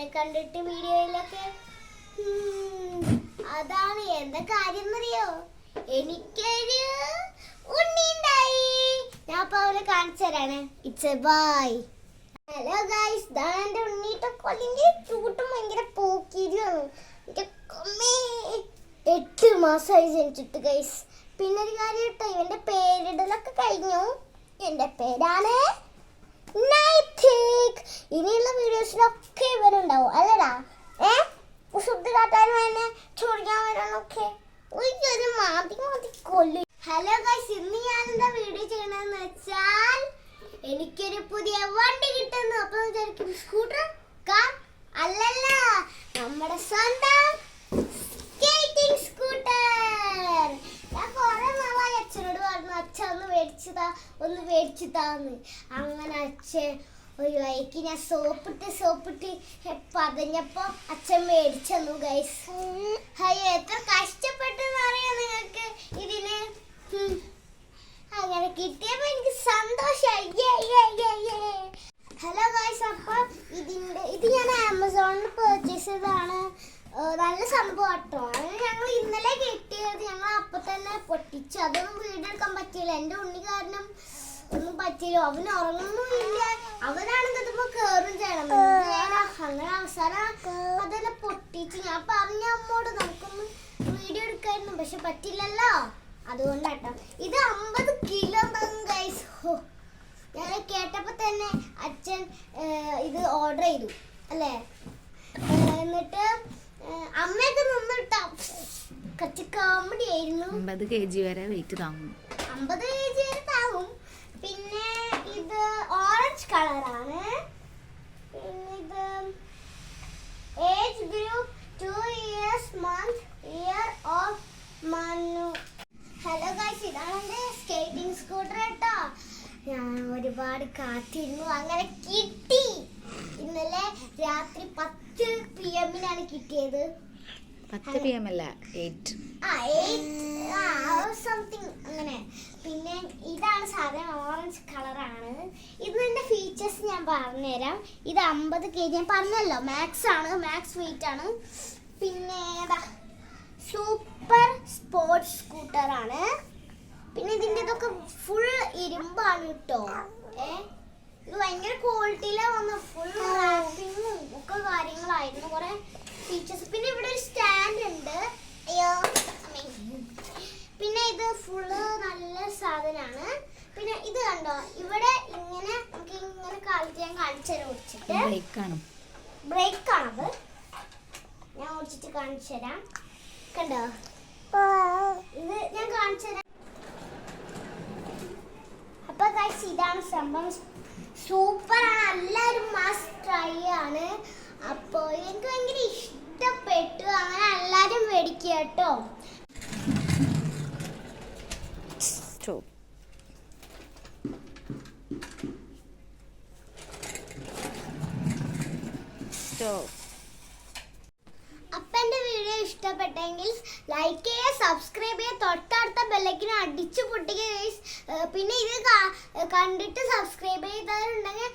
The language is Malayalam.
എന്നെ കണ്ടിട്ട് വീഡിയോയിലൊക്കെ അതാണ് എന്താ കാര്യം എന്നറിയോ എനിക്കൊരു ഉണ്ണി ഉണ്ടായി ഞാൻ അപ്പൊ അവനെ കാണിച്ചു തരാണ്. It's a bye hello guys ഇതാണ് എന്റെ ഉണ്ണീട്ട കൊല്ലിന്റെ ചൂട്ടും ഭയങ്കര പോക്കിരിയാണ്. എട്ട് മാസമായി ജനിച്ചിട്ട് ഗൈസ് പിന്നെ ഒരു കാര്യം കേട്ടോ ഇവന്റെ പേരിടലൊക്കെ കഴിഞ്ഞു. എന്റെ പേരാണ് നൈത്തിക് ഇനിയുള്ള വീഡിയോസിലൊക്കെ ഇന്ന് ഞാൻ എന്താ വീഡിയോ ചെയ്യണമെന്ന് വെച്ചാൽ എനിക്കൊരു പുതിയ വണ്ടി കിട്ടുന്നു. അപ്പൊ വിചാരിക്കും സ്കൂട്ടർ കാർ അല്ലല്ല നമ്മുടെ സ്വന്തം സ്കേറ്റിംഗ് സ്കൂട്ടർ ഞാൻ കുറെ നാളായി അച്ഛനോട് പറഞ്ഞു അച്ഛൻ ഒന്ന് മേടിച്ചതാ ഒന്ന് മേടിച്ചു താന്ന് അങ്ങനെ അച്ഛൻ ഒരു വഴിക്ക് ഞാൻ സോപ്പിട്ട് സോപ്പിട്ട് പതഞ്ഞപ്പോ അച്ഛൻ മേടിച്ചു ഗൈസ് അയ്യോ എത്ര കഷ്ടപ്പെട്ടെന്ന് കിട്ടിയപ്പോ എനിക്ക് സന്തോഷായി. ഹലോ ഇത് ഞാൻ ആമസോണിൽ പർച്ചേസ് ചെയ്തതാണ്. നല്ല സംഭവം കേട്ടോ. അത് ഞങ്ങൾ ഇന്നലെ കിട്ടിയത്. ഞങ്ങൾ അപ്പൊ തന്നെ പൊട്ടിച്ചു. അതൊന്നും വീടെടുക്കാൻ പറ്റില്ല എന്റെ ഉണ്ണി കാരണം ഒന്നും പറ്റിയില്ല. അവൻ ഉറങ്ങുന്നുമില്ല. അവനാണെങ്കിൽ അതിപ്പോ കേറും ചെയ്യണം? അങ്ങനെ അവസാനം അതെല്ലാം പൊട്ടിച്ചു. ഞാൻ പറഞ്ഞ അമ്മോട് നമുക്കൊന്ന് വീഡിയോ എടുക്കായിരുന്നു. പക്ഷെ പറ്റില്ലല്ലോ. അതുകൊണ്ടാട്ടോ. ഇത് അമ്പത് കിലോ ഗൈസ് ഞാൻ കേട്ടപ്പോൾ തന്നെ അച്ഛൻ ഇത് ഓർഡർ ചെയ്തു അല്ലേ? എന്നിട്ട് അമ്മയൊക്കെ നിന്നിട്ടാ? കച്ച കോമഡി ആയിരുന്നു. അമ്പത് കെ ജി വരെ വെയിറ്റ് താങ്ങും. അമ്പത് കെ ജി വരെ താവും പിന്നെ ഇത് ഓറഞ്ച് കളറാണ് പിന്നെ ഇത് age group two years month year of Manu hello guys ഇതാണ് എന്റെ സ്കേറ്റിംഗ് സ്കൂട്ടർ കേട്ടോ ഞാൻ ഒരുപാട് കാത്തിരുന്നു. അങ്ങനെ കിട്ടി. ഇന്നലെ രാത്രി പത്ത് പി എമ്മിനാണ് കിട്ടിയത്. പത്ത് പി എം അല്ല എയ്റ്റ് സംതിങ് അങ്ങനെ. പിന്നെ ഇതാണ് സാധനം ഓറഞ്ച് കളറാണ് ഇതിന്റെ ഫീച്ചേഴ്സ് ഞാൻ പറഞ്ഞുതരാം. ഇത് അമ്പത് കെ ജി. ഞാൻ പറഞ്ഞല്ലോ മാക്സ് ആണ് മാക്സ് വെയിറ്റ് ആണ്. പിന്നെ സൂപ്പർ സ്പോർട്സ് സ്കൂട്ടർ ആണ്. പിന്നെ ഇതിന്റെ ഇതൊക്കെ ഫുൾ ഇരുമ്പാണ് കേട്ടോ ഏ? ഇത് ഭയങ്കര ക്വാളിറ്റിയിലാ വന്ന ഫുൾ റാപ്പിങ്ങും ഒക്കെ കാര്യങ്ങളായിരുന്നു കുറെ ഫീച്ചേഴ്സ് പിന്നെ ഇവിടെ ഒരു സ്റ്റാൻഡ് ഉണ്ട്. പിന്നെ ഇത് ഫുള്ള് നല്ല സാധനമാണ് പിന്നെ ഇത് കണ്ടോ? ഇവിടെ ഇങ്ങനെ നമുക്ക് ഇങ്ങനെ കാണിച്ച് ഞാൻ കാണിച്ചു തരാം ഓടിച്ചിട്ട് ബ്രേക്കാണ് ബ്രേക്ക് ആണത് ഞാൻ ഓടിച്ചിട്ട് കാണിച്ചു തരാം. കണ്ടോ? ഇത് ഞാൻ കാണിച്ചു തരാം. അപ്പൊ ഗൈസ് ഇതാണ് സംഭവം. സൂപ്പർ ആണ് എല്ലാവരും മസ്റ്റ് ട്രൈ ആണ്. അപ്പോൾ എനിക്ക് ഭയങ്കര ഇഷ്ടപ്പെട്ടു. അങ്ങനെ എല്ലാവരും മേടിക്കുക കേട്ടോ. അപ്പൊ എന്റെ വീഡിയോ ഇഷ്ടപ്പെട്ടെങ്കിൽ ലൈക്ക് ചെയ്യുക സബ്സ്ക്രൈബ് ചെയ്യുക തൊട്ടടുത്ത അടിച്ച് പൊട്ടിക്കുക. പിന്നെ ഇത് കണ്ടിട്ട് സബ്സ്ക്രൈബ് ചെയ്തവരുണ്ടെങ്കിൽ